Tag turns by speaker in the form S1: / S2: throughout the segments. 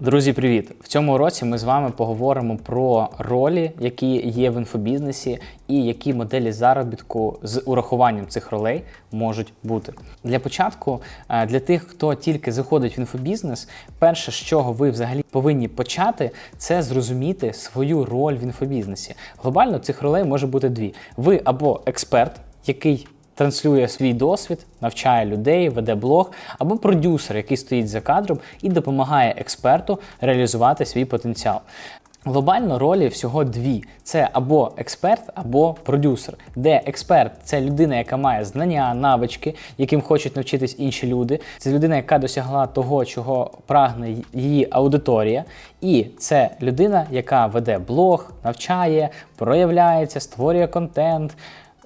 S1: Друзі, привіт! В цьому уроці ми з вами поговоримо про ролі, які є в інфобізнесі, і які моделі заробітку з урахуванням цих ролей можуть бути. Для початку, е, для тих, хто тільки заходить в інфобізнес, перше, з чого ви взагалі повинні почати, це зрозуміти свою роль в інфобізнесі. Глобально цих ролей може бути дві: ви або експерт, який транслює свій досвід, навчає людей, веде блог, або продюсер, який стоїть за кадром і допомагає експерту реалізувати свій потенціал. Глобально ролі всього дві: це або експерт, або продюсер. Де експерт це людина, яка має знання, навички, яким хочуть навчитись інші люди. Це людина, яка досягла того, чого прагне її аудиторія. І це людина, яка веде блог, навчає, проявляється, створює контент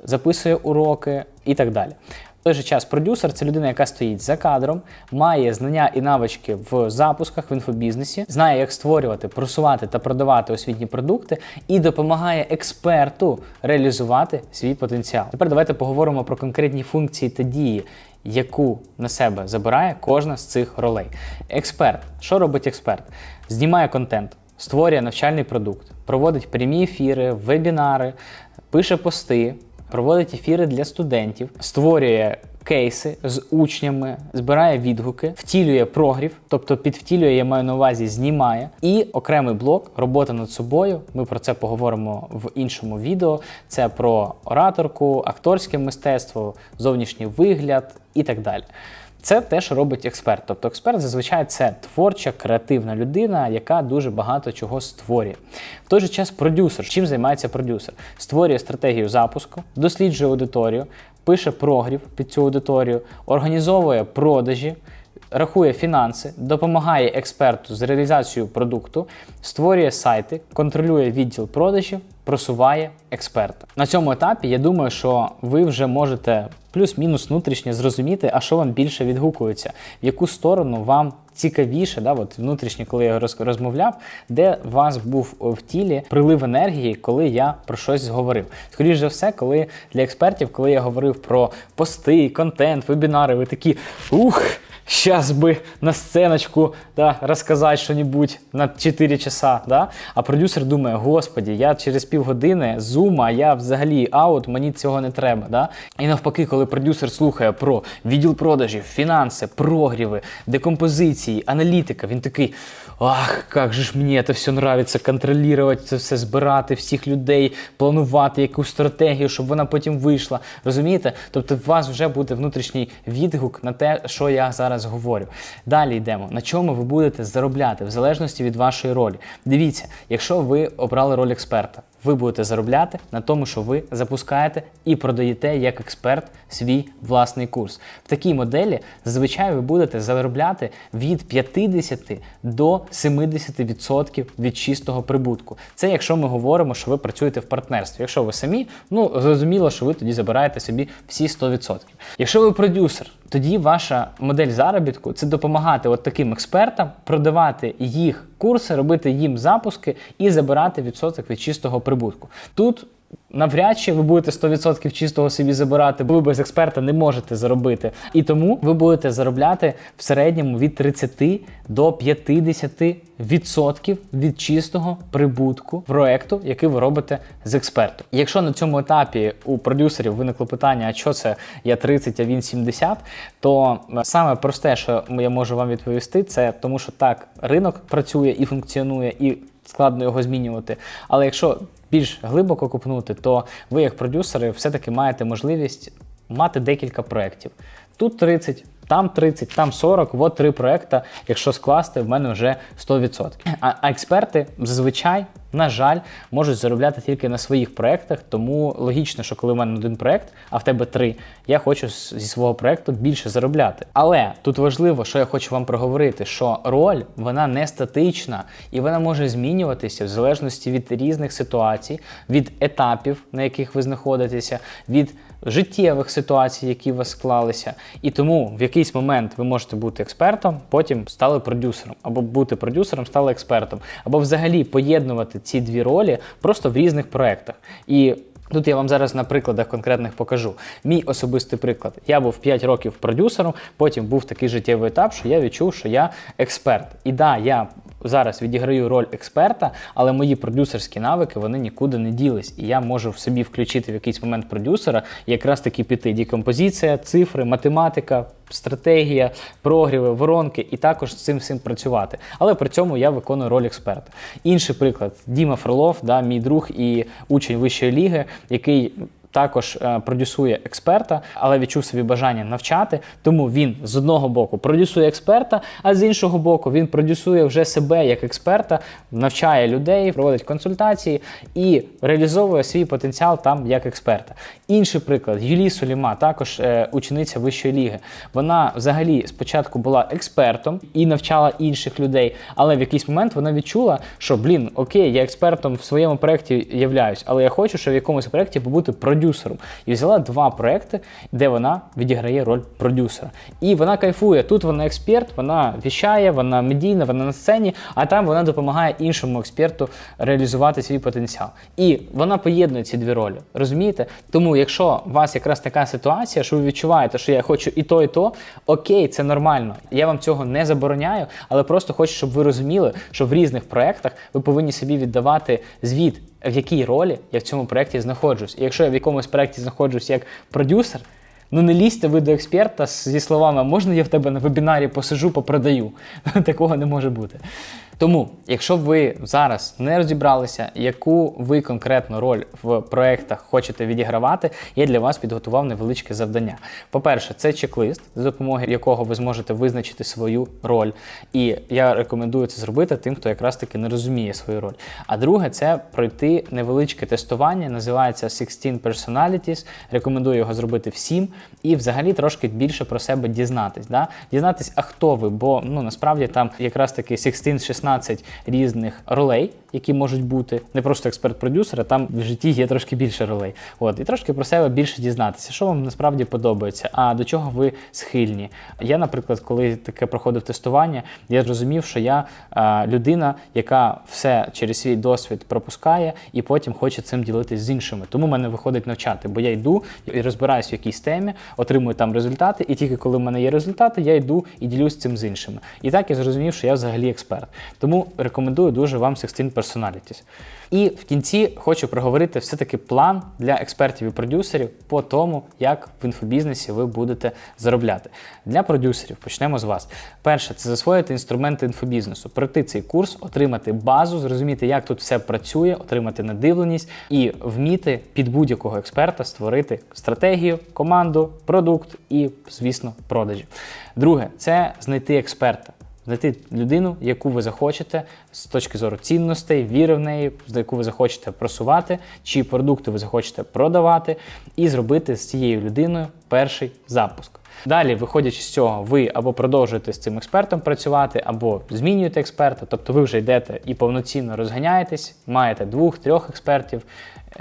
S1: записує уроки і так далі. В той же час продюсер це людина, яка стоїть за кадром, має знання і навички в запусках в інфобізнесі, знає, як створювати, просувати та продавати освітні продукти, і допомагає експерту реалізувати свій потенціал. Тепер давайте поговоримо про конкретні функції та дії, яку на себе забирає кожна з цих ролей. Експерт, що робить експерт? Знімає контент, створює навчальний продукт, проводить прямі ефіри, вебінари, пише пости проводить ефіри для студентів, створює кейси з учнями, збирає відгуки, втілює прогрів, тобто підвтілює, я маю на увазі, знімає. І окремий блок робота над собою. Ми про це поговоримо в іншому відео. Це про ораторку, акторське мистецтво, зовнішній вигляд і так далі. Це те, що робить експерт. Тобто експерт зазвичай це творча, креативна людина, яка дуже багато чого створює. В той же час продюсер. Чим займається продюсер? Створює стратегію запуску, досліджує аудиторію, пише прогрів під цю аудиторію, організовує продажі. Рахує фінанси, допомагає експерту з реалізацією продукту, створює сайти, контролює відділ продажів, просуває експерта. На цьому етапі я думаю, що ви вже можете плюс-мінус внутрішньо зрозуміти, а що вам більше відгукується, в яку сторону вам цікавіше, да, от внутрішньо, коли я розмовляв, де вас був в тілі прилив енергії, коли я про щось говорив. Скоріше за все, коли для експертів, коли я говорив про пости, контент, вебінари, ви такі ух. Сейчас бы на сценочку да, рассказать что-нибудь на 4 часа. Да? А продюсер думає, господі, я через півгодини зума, я взагалі аут, мені цього не треба. Да? І навпаки, коли продюсер слухає про відділ продажів, фінанси, прогріви, декомпозиції, аналітика, він такий: ах, як же ж мені це все нравиться, контролювати це все, збирати всіх людей, планувати якусь стратегію, щоб вона потім вийшла. Розумієте? Тобто, у вас вже буде внутрішній відгук на те, що я зараз говорю. Далі йдемо. На чому ви будете заробляти в залежності від вашої ролі. Дивіться, якщо ви обрали роль експерта, ви будете заробляти на тому, що ви запускаєте і продаєте як експерт свій власний курс. В такій моделі зазвичай ви будете заробляти від 50 до 70% від чистого прибутку. Це якщо ми говоримо, що ви працюєте в партнерстві. Якщо ви самі, ну зрозуміло, що ви тоді забираєте собі всі 100%. Якщо ви продюсер, тоді ваша модель заробітку це допомагати от таким експертам продавати їх курси, робити їм запуски і забирати відсоток від чистого прибутку. Тут Навряд чи ви будете 100% чистого собі забирати, бо ви без експерта не можете заробити. І тому ви будете заробляти в середньому від 30 до 50% від чистого прибутку проекту, який ви робите з експертом. Якщо на цьому етапі у продюсерів виникло питання, а що це я 30, а він 70, то саме просте, що я можу вам відповісти, це тому, що так ринок працює і функціонує, і складно його змінювати. Але якщо більш глибоко купнути, то ви, як продюсери, все-таки маєте можливість мати декілька проєктів. Тут 30, там 30, там 40, от три проекти, якщо скласти, в мене вже 100%. А, експерти зазвичай, на жаль, можуть заробляти тільки на своїх проектах, тому логічно, що коли в мене один проект, а в тебе три, я хочу зі свого проекту більше заробляти. Але тут важливо, що я хочу вам проговорити, що роль вона не статична і вона може змінюватися в залежності від різних ситуацій, від етапів, на яких ви знаходитеся, від життєвих ситуацій, які у вас склалися. І тому в якийсь момент ви можете бути експертом, потім стали продюсером, або бути продюсером, стали експертом, або взагалі поєднувати ці дві ролі просто в різних проєктах. І Тут я вам зараз на прикладах конкретних покажу. Мій особистий приклад. Я був 5 років продюсером, потім був такий життєвий етап, що я відчув, що я експерт. І да, я зараз відіграю роль експерта, але мої продюсерські навики вони нікуди не ділись. І я можу в собі включити в якийсь момент продюсера і якраз таки піти декомпозиція, цифри, математика. Стратегія, прогріви, воронки, і також з цим всім працювати. Але при цьому я виконую роль експерта. Інший приклад: Діма Фролов, да, мій друг і учень вищої ліги, який також е, продюсує експерта, але відчув собі бажання навчати. Тому він з одного боку продюсує експерта, а з іншого боку він продюсує вже себе як експерта, навчає людей, проводить консультації і реалізовує свій потенціал там як експерта. Інший приклад Юлі Суліма, також е, учениця вищої ліги. Вона взагалі спочатку була експертом і навчала інших людей, але в якийсь момент вона відчула, що блін, окей, я експертом в своєму проєкті являюсь, але я хочу, щоб в якомусь проєкті побути продюсером. І взяла два проекти, де вона відіграє роль продюсера. І вона кайфує. Тут вона експерт, вона віщає, вона медійна, вона на сцені, а там вона допомагає іншому експерту реалізувати свій потенціал. І вона поєднує ці дві ролі. Розумієте? Тому, якщо у вас якраз така ситуація, що ви відчуваєте, що я хочу і то, і то, окей, це нормально. Я вам цього не забороняю, але просто хочу, щоб ви розуміли, що в різних проєктах ви повинні собі віддавати звіт, в якій ролі я в цьому проєкті знаходжусь. І якщо я в якомусь проєкті знаходжусь як продюсер. Ну не лізьте ви до експерта зі словами, можна я в тебе на вебінарі посижу, попродаю. Такого не може бути. Тому, якщо ви зараз не розібралися, яку ви конкретну роль в проєктах хочете відігравати, я для вас підготував невеличке завдання. По-перше, це чек-лист, за допомогою якого ви зможете визначити свою роль. І я рекомендую це зробити тим, хто якраз таки не розуміє свою роль. А друге, це пройти невеличке тестування, називається 16 Personalities. Рекомендую його зробити всім і взагалі трошки більше про себе дізнатись. Да? Дізнатись, а хто ви, бо ну насправді там якраз таки 16-16 різних ролей, які можуть бути не просто експерт-продюсер, а там в житті є трошки більше ролей. От і трошки про себе більше дізнатися, що вам насправді подобається, а до чого ви схильні. Я, наприклад, коли таке проходив тестування, я зрозумів, що я а, людина, яка все через свій досвід пропускає і потім хоче цим ділитись з іншими. Тому мене виходить навчати, бо я йду і розбираюсь в якійсь темі, отримую там результати, і тільки коли в мене є результати, я йду і ділюсь цим з іншими. І так я зрозумів, що я взагалі експерт. Тому рекомендую дуже вам 16 Personalities. І в кінці хочу проговорити все-таки план для експертів і продюсерів по тому, як в інфобізнесі ви будете заробляти. Для продюсерів почнемо з вас. Перше, це засвоїти інструменти інфобізнесу, пройти цей курс, отримати базу, зрозуміти, як тут все працює, отримати надивленість і вміти під будь-якого експерта створити стратегію, команду, продукт і, звісно, продажі. Друге, це знайти експерта. Знайти людину, яку ви захочете з точки зору цінностей, віри в неї, за яку ви захочете просувати, чи продукти ви захочете продавати, і зробити з цією людиною перший запуск. Далі, виходячи з цього, ви або продовжуєте з цим експертом працювати, або змінюєте експерта, тобто ви вже йдете і повноцінно розганяєтесь, маєте двох-трьох експертів,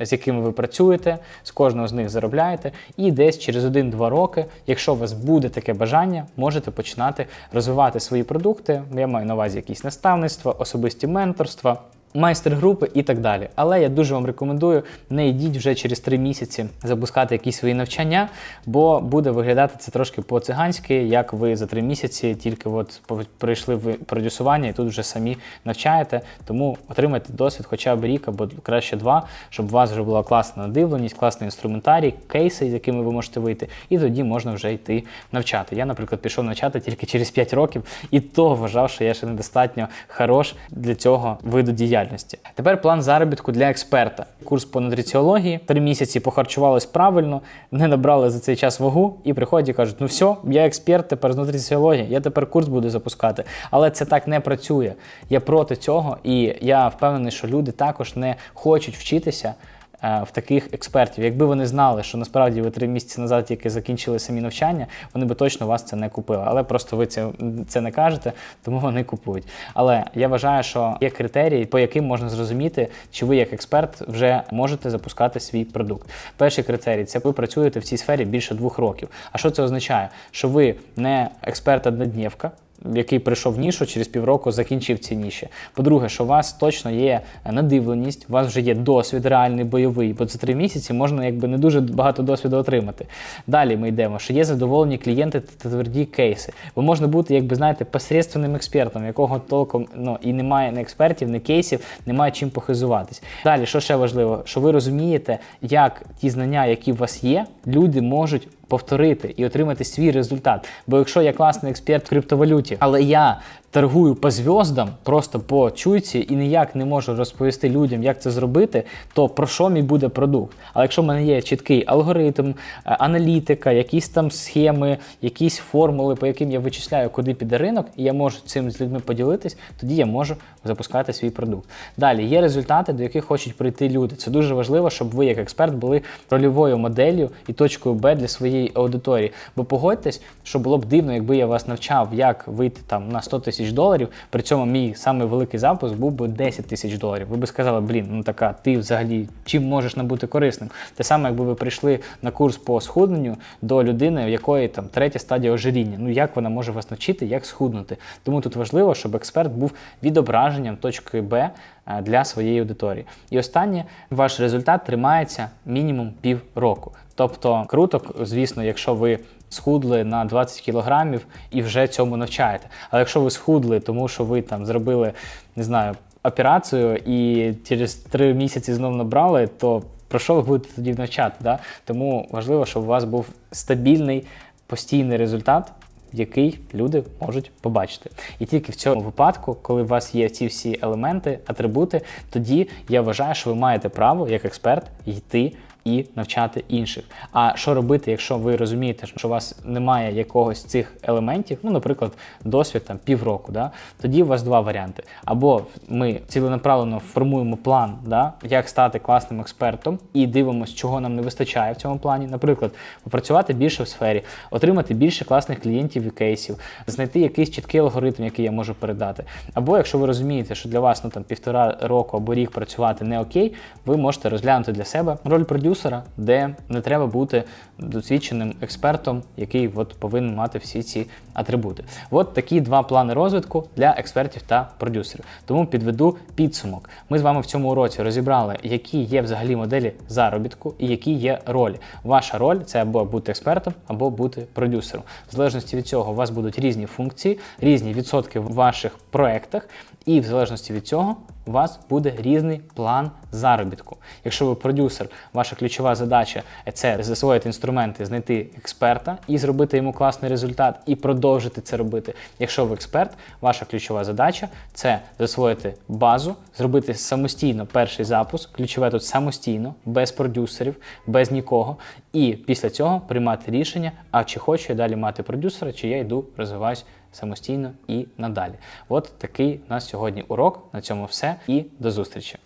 S1: з якими ви працюєте, з кожного з них заробляєте, і десь через 1-2 роки, якщо у вас буде таке бажання, можете починати розвивати свої продукти. Я маю на увазі якісь наставництва, особисті менторства. Майстер-групи і так далі. Але я дуже вам рекомендую, не йдіть вже через три місяці запускати якісь свої навчання, бо буде виглядати це трошки по-циганськи, як ви за три місяці тільки от прийшли в продюсування і тут вже самі навчаєте. Тому отримайте досвід хоча б рік або краще два, щоб у вас вже була класна надивленість, класний інструментарій, кейси, з якими ви можете вийти, і тоді можна вже йти навчати. Я, наприклад, пішов навчати тільки через 5 років, і то вважав, що я ще недостатньо хорош для цього виду діяльності діяльності. Тепер план заробітку для експерта. Курс по нутриціології. Три місяці похарчувались правильно, не набрали за цей час вагу і приходять і кажуть: ну все, я експерт тепер з нутриціології, я тепер курс буду запускати. Але це так не працює. Я проти цього, і я впевнений, що люди також не хочуть вчитися. Е, в таких експертів. Якби вони знали, що насправді ви три місяці назад тільки закінчили самі навчання, вони би точно вас це не купили. Але просто ви це це не кажете, тому вони купують. Але я вважаю, що є критерії, по яким можна зрозуміти, чи ви як експерт вже можете запускати свій продукт. Перший критерій це ви працюєте в цій сфері більше двох років. А що це означає? Що ви не експерт однодневка який прийшов в нішу, через півроку закінчив ці ніші. По-друге, що у вас точно є надивленість, у вас вже є досвід реальний бойовий, бо за три місяці можна якби не дуже багато досвіду отримати. Далі ми йдемо, що є задоволені клієнти та тверді кейси. Бо можна бути, якби знаєте, посередственним експертом, якого толком ну і немає ні експертів, ні кейсів, немає чим похизуватись. Далі, що ще важливо, що ви розумієте, як ті знання, які у вас є, люди можуть повторити і отримати свій результат. Бо якщо я класний експерт в криптовалюті, але я торгую по зв'яздам, просто по чуйці і ніяк не можу розповісти людям, як це зробити, то про що мій буде продукт? Але якщо в мене є чіткий алгоритм, е, аналітика, якісь там схеми, якісь формули, по яким я вичисляю, куди піде ринок, і я можу цим з людьми поділитись, тоді я можу запускати свій продукт. Далі є результати, до яких хочуть прийти люди. Це дуже важливо, щоб ви, як експерт, були рольовою моделлю і точкою Б для своєї аудиторії. Бо погодьтесь, що було б дивно, якби я вас навчав, як вийти там на 100 тисяч доларів. При цьому мій самий великий запуск був би 10 тисяч доларів. Ви би сказали, блін, ну така, ти взагалі чим можеш набути корисним? Те саме, якби ви прийшли на курс по схудненню до людини, в якої там третя стадія ожиріння. Ну як вона може вас навчити, як схуднути? Тому тут важливо, щоб експерт був відображенням точки Б е, для своєї аудиторії. І останнє, ваш результат тримається мінімум пів року. Тобто круто, звісно, якщо ви схудли на 20 кілограмів і вже цьому навчаєте. Але якщо ви схудли, тому що ви там зробили, не знаю, операцію і через три місяці знов набрали, то про що ви будете тоді навчати? Да? Тому важливо, щоб у вас був стабільний постійний результат. Який люди можуть побачити, і тільки в цьому випадку, коли у вас є ці всі елементи, атрибути, тоді я вважаю, що ви маєте право як експерт йти і навчати інших. А що робити, якщо ви розумієте, що у вас немає якогось цих елементів, ну, наприклад, досвід там півроку, да? тоді у вас два варіанти. Або ми ціленаправлено формуємо план, да? як стати класним експертом, і дивимося, чого нам не вистачає в цьому плані. Наприклад, попрацювати більше в сфері, отримати більше класних клієнтів і кейсів, знайти якийсь чіткий алгоритм, який я можу передати. Або якщо ви розумієте, що для вас ну там півтора року або рік працювати не окей, ви можете розглянути для себе роль продюсера, де не треба бути досвідченим експертом, який от повинен мати всі ці атрибути. От такі два плани розвитку для експертів та продюсерів. Тому підведу підсумок. Ми з вами в цьому уроці розібрали, які є взагалі моделі заробітку і які є ролі. Ваша роль це або бути експертом, або бути продюсером. В залежності від цього у вас будуть різні функції, різні відсотки в ваших проектах, і в залежності від цього у вас буде різний план заробітку. Якщо ви продюсер, ваша ключова задача це засвоїти інструменти, знайти експерта і зробити йому класний результат, і продовжити це робити. Якщо ви експерт, ваша ключова задача це засвоїти базу, зробити самостійно перший запуск, ключове тут самостійно, без продюсерів, без нікого. І після цього приймати рішення, а чи хочу я далі мати продюсера, чи я йду розвиваюсь самостійно і надалі. От такий у нас сьогодні урок. На цьому все і до зустрічі.